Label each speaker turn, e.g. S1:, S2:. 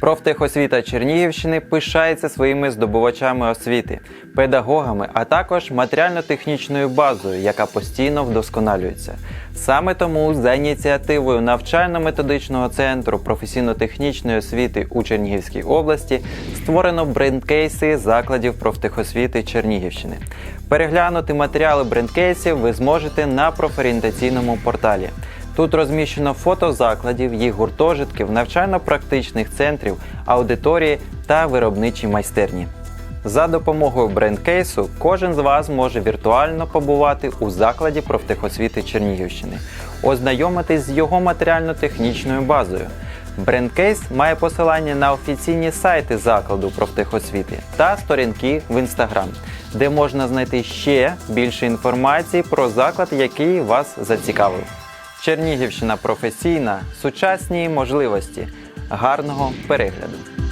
S1: Профтехосвіта Чернігівщини пишається своїми здобувачами освіти, педагогами, а також матеріально-технічною базою, яка постійно вдосконалюється. Саме тому за ініціативою навчально-методичного центру професійно-технічної освіти у Чернігівській області створено брендкейси закладів профтехосвіти Чернігівщини. Переглянути матеріали брендкейсів ви зможете на профорієнтаційному порталі. Тут розміщено фото закладів, їх гуртожитків, навчально-практичних центрів, аудиторії та виробничі майстерні. За допомогою брендкейсу кожен з вас може віртуально побувати у закладі профтехосвіти Чернігівщини, ознайомитись з його матеріально-технічною базою. Брендкейс має посилання на офіційні сайти закладу профтехосвіти та сторінки в інстаграм, де можна знайти ще більше інформації про заклад, який вас зацікавив. Чернігівщина професійна, сучасні можливості. Гарного перегляду!